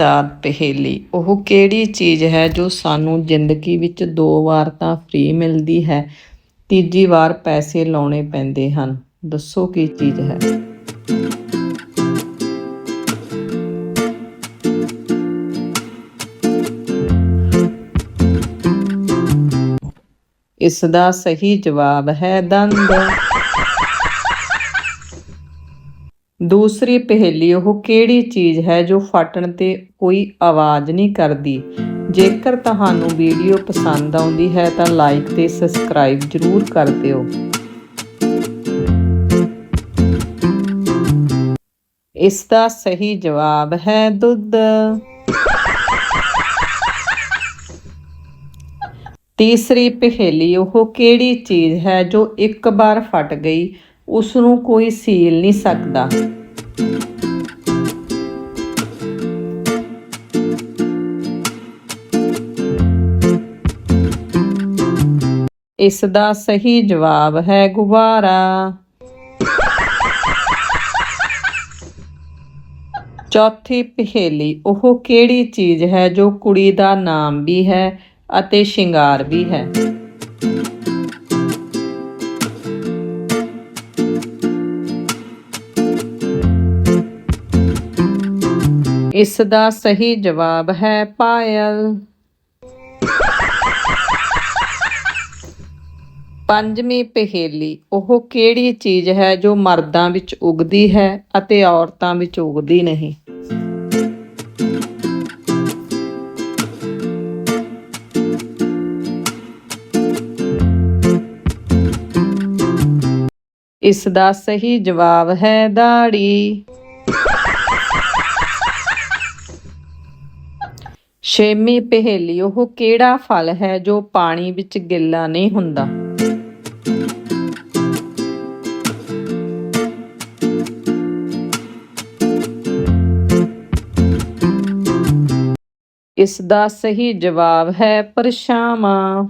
ਚਾਰ ਪਹੇਲੀ। ਉਹ ਕਿਹੜੀ ਚੀਜ਼ ਹੈ ਜੋ ਸਾਨੂੰ ਜ਼ਿੰਦਗੀ ਵਿੱਚ ਦੋ ਵਾਰ ਤਾਂ ਫ੍ਰੀ ਮਿਲਦੀ ਹੈ, ਤੀਜੀ ਵਾਰ ਪੈਸੇ ਲਾਉਣੇ ਪੈਂਦੇ ਹਨ? ਦੱਸੋ ਕੀ ਚੀਜ਼ ਹੈ? ਇਸ ਦਾ ਸਹੀ ਜਵਾਬ ਹੈ ਦੰਦ। ਦੂਸਰੀ ਪਹੇਲੀ ਉਹ ਕਿਹੜੀ ਚੀਜ਼ ਹੈ ਜੋ ਫਟਣ ਤੇ ਕੋਈ ਆਵਾਜ਼ ਨਹੀਂ ਕਰਦੀ? ਜੇਕਰ ਤੁਹਾਨੂੰ ਵੀਡੀਓ ਪਸੰਦ ਆਉਂਦੀ ਹੈ ਤਾਂ ਲਾਈਕ ਤੇ ਸਬਸਕ੍ਰਾਈਬ ਜ਼ਰੂਰ ਕਰ ਦਿਓ। ਇਸ ਦਾ ਸਹੀ ਜਵਾਬ ਹੈ ਦੁੱਧ। ਤੀਸਰੀ ਪਹੇਲੀ ਉਹ ਕਿਹੜੀ ਚੀਜ਼ ਹੈ ਜੋ ਇੱਕ ਵਾਰ ਫਟ ਗਈ ਉਸ ਨੂੰ ਕੋਈ ਸੀਲ ਨਹੀਂ ਸਕਦਾ। ਇਸ ਦਾ ਸਹੀ ਜਵਾਬ ਹੈ ਗੁਬਾਰਾ। ਚੌਥੀ ਪਹੇਲੀ, ਉਹ ਕਿਹੜੀ ਚੀਜ਼ ਹੈ ਜੋ ਕੁੜੀ ਦਾ ਨਾਮ ਵੀ ਹੈ ਅਤੇ ਸ਼ਿੰਗਾਰ ਵੀ ਹੈ? ਇਸ ਦਾ ਸਹੀ ਜਵਾਬ ਹੈ ਪਾਇਲ। ਪੰਜਵੀਂ ਪਹੇਲੀ, ਉਹ ਕਿਹੜੀ ਚੀਜ਼ ਹੈ ਜੋ ਮਰਦਾਂ ਵਿੱਚ ਉਗਦੀ ਹੈ ਅਤੇ ਔਰਤਾਂ ਵਿੱਚ ਉਗਦੀ ਨਹੀਂ? ਇਸ ਦਾ ਸਹੀ ਜਵਾਬ ਹੈ ਦਾੜੀ ਛੇਵੀਂ ਪਹੇਲੀ, ਉਹ ਕਿਹੜਾ ਫਲ ਹੈ ਜੋ ਪਾਣੀ ਵਿੱਚ ਗਿੱਲਾ ਨਹੀਂ ਹੁੰਦਾ? ਇਸ ਦਾ ਸਹੀ ਜਵਾਬ ਹੈ ਪਰਛਾਵਾਂ।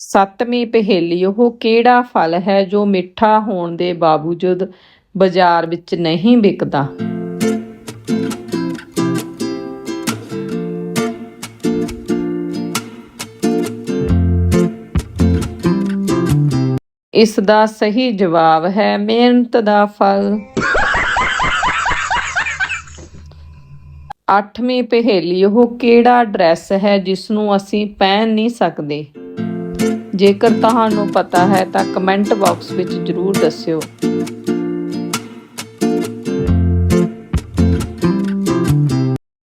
ਸੱਤਵੀਂ ਪਹੇਲੀ, ਉਹ ਕਿਹੜਾ ਫਲ ਹੈ ਜੋ ਮਿੱਠਾ ਹੋਣ ਦੇ ਬਾਵਜੂਦ ਬਾਜ਼ਾਰ ਵਿੱਚ ਨਹੀਂ ਵਿਕਦਾ? ਇਸ ਦਾ ਸਹੀ ਜਵਾਬ ਹੈ ਮਿਹਨਤ ਦਾ ਫਲ। ਅੱਠਵੀਂ ਪਹੇਲੀ, ਉਹ ਕਿਹੜਾ ਡਰੈਸ ਹੈ ਜਿਸ ਨੂੰ ਅਸੀਂ ਪਹਿਨ ਨਹੀਂ ਸਕਦੇ? ਜੇਕਰ ਤੁਹਾਨੂੰ ਪਤਾ ਹੈ ਤਾਂ ਕਮੈਂਟ ਬਾਕਸ ਵਿੱਚ ਜਰੂਰ ਦੱਸਿਓ।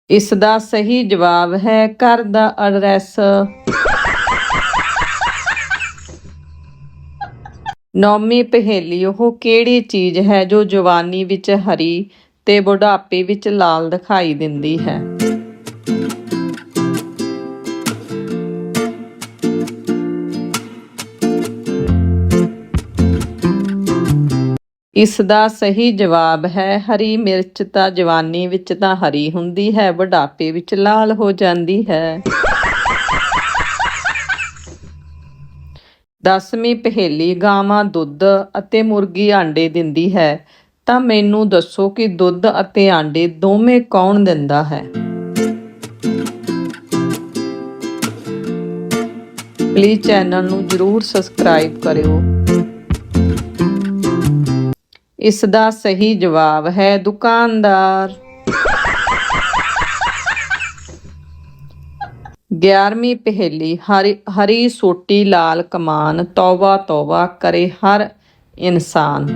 ਇਸ ਦਾ ਸਹੀ ਜਵਾਬ ਹੈ ਘਰ ਦਾ ਐਡਰੈਸ। ਨੌਵੀਂ ਪਹੇਲੀ, ਉਹ ਕਿਹੜੀ ਚੀਜ਼ ਹੈ ਜੋ ਜਵਾਨੀ ਵਿੱਚ ਹਰੀ ਤੇ ਬੁਢਾਪੇ ਵਿੱਚ ਲਾਲ ਦਿਖਾਈ ਦਿੰਦੀ ਹੈ? ਇਸ ਦਾ ਸਹੀ ਜਵਾਬ ਹੈ, ਹਰੀ ਮਿਰਚ ਤਾਂ ਜਵਾਨੀ ਵਿੱਚ ਤਾਂ ਹਰੀ ਹੁੰਦੀ ਹੈ, ਬੁਢਾਪੇ ਵਿੱਚ ਲਾਲ ਹੋ ਜਾਂਦੀ ਹੈ। ਦਸਵੀਂ ਪਹੇਲੀ ਗਾਵਾਂ ਦੁੱਧ ਅਤੇ ਮੁਰਗੀ ਆਂਡੇ ਦਿੰਦੀ ਹੈ। ਤਾਂ ਮੈਨੂੰ ਦੱਸੋ ਕਿ ਦੁੱਧ ਅਤੇ ਆਂਡੇ ਦੋਵੇਂ ਕੌਣ ਦਿੰਦਾ ਹੈ? ਪਲੀਜ਼ ਚੈਨਲ ਨੂੰ ਜਰੂਰ ਸਬਸਕ੍ਰਾਈਬ ਕਰਿਓ। ਇਸ ਦਾ ਸਹੀ ਜਵਾਬ ਹੈ ਦੁਕਾਨਦਾਰ। 11ਵੀਂ ਪਹੇਲੀ, ਹਰੀ ਹਰੀ ਸੋਟੀ ਲਾਲ ਕਮਾਨ, ਤੌਬਾ ਤੌਬਾ ਕਰੇ ਹਰ ਇਨਸਾਨ।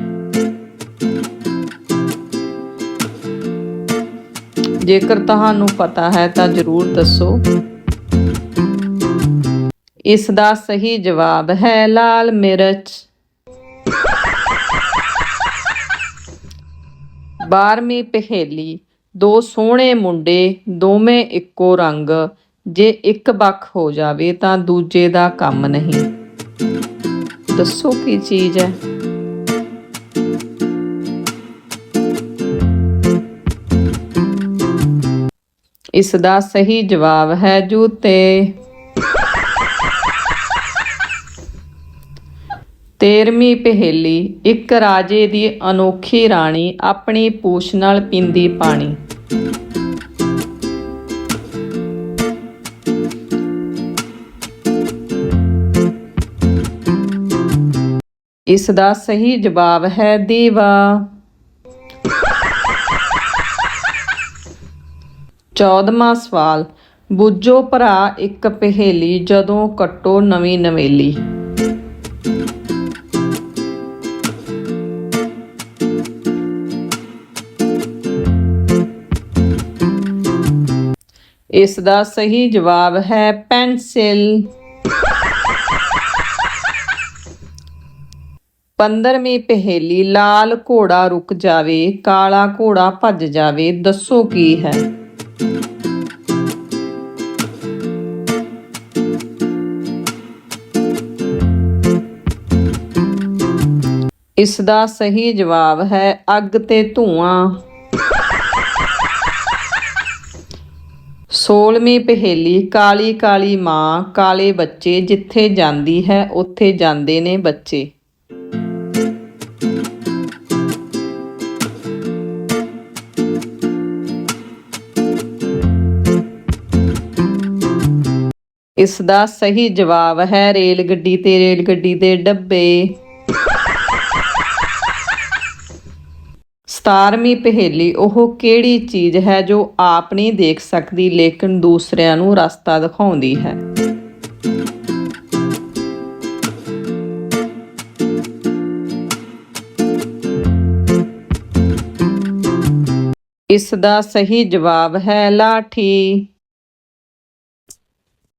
ਜੇਕਰ ਤੁਹਾਨੂੰ ਪਤਾ ਹੈ ਤਾਂ ਜਰੂਰ ਦੱਸੋ। ਇਸ ਦਾ ਸਹੀ ਜਵਾਬ ਹੈ ਲਾਲ ਮਿਰਚ। 12ਵੀਂ ਪਹੇਲੀ, ਦੋ ਸੋਹਣੇ ਮੁੰਡੇ, ਦੋਵੇਂ ਇੱਕੋ ਰੰਗ। ਜੇ ਇੱਕ ਵੱਖ ਹੋ ਜਾਵੇ ਤਾਂ ਦੂਜੇ ਦਾ ਕੰਮ ਨਹੀਂ। ਦੱਸੋ ਕੀ ਚੀਜ਼ ਹੈ? ਇਸ ਦਾ ਸਹੀ ਜਵਾਬ ਹੈ ਜੂਤੇ। ਤੇਰਵੀਂ ਪਹੇਲੀ, ਇੱਕ ਰਾਜੇ ਦੀ ਅਨੋਖੀ ਰਾਣੀ ਆਪਣੀ ਪੂਛ ਨਾਲ ਪੀਂਦੀ ਪਾਣੀ। ਇਸ ਦਾ ਸਹੀ ਜਵਾਬ ਹੈ ਦੀਵਾ। ਚੌਦਵਾਂ ਸਵਾਲ, ਬੁੱਝੋ ਭਰਾ ਇੱਕ ਪਹੇਲੀ ਜਦੋਂ ਕੱਟੋ ਨਵੀਂ ਨਵੇਲੀ। ਇਸ ਦਾ ਸਹੀ ਜਵਾਬ ਹੈ ਪੈਨਸਿਲ। 15ਵੀਂ ਪਹੇਲੀ ਲਾਲ ਘੋੜਾ ਰੁਕ ਜਾਵੇ, ਕਾਲਾ ਘੋੜਾ ਭੱਜ ਜਾਵੇ, ਦੱਸੋ ਕੀ ਹੈ? ਇਸ ਦਾ ਸਹੀ ਜਵਾਬ ਹੈ ਅੱਗ ਤੇ ਧੂਆਂ। 16ਵੀਂ ਪਹੇਲੀ ਕਾਲੀ ਕਾਲੀ ਮਾਂ, ਕਾਲੇ ਬੱਚੇ ਜਿੱਥੇ ਜਾਂਦੀ ਹੈ, ਉੱਥੇ ਜਾਂਦੇ ਨੇ ਬੱਚੇ। ਇਸ ਦਾ ਸਹੀ ਜਵਾਬ ਹੈ ਰੇਲ ਗੱਡੀ ਤੇ ਰੇਲ ਗੱਡੀ ਦੇ ਡੱਬੇ। 17ਵੀਂ ਪਹੇਲੀ, ਉਹ ਕਿਹੜੀ ਚੀਜ਼ ਹੈ ਜੋ ਆਪ ਨਹੀਂ ਦੇਖ ਸਕਦੀ, ਲੇਕਿਨ ਦੂਸਰਿਆਂ ਨੂੰ ਰਸਤਾ ਦਿਖਾਉਂਦੀ ਹੈ? ਇਸ ਦਾ ਸਹੀ ਜਵਾਬ ਹੈ ਲਾਠੀ।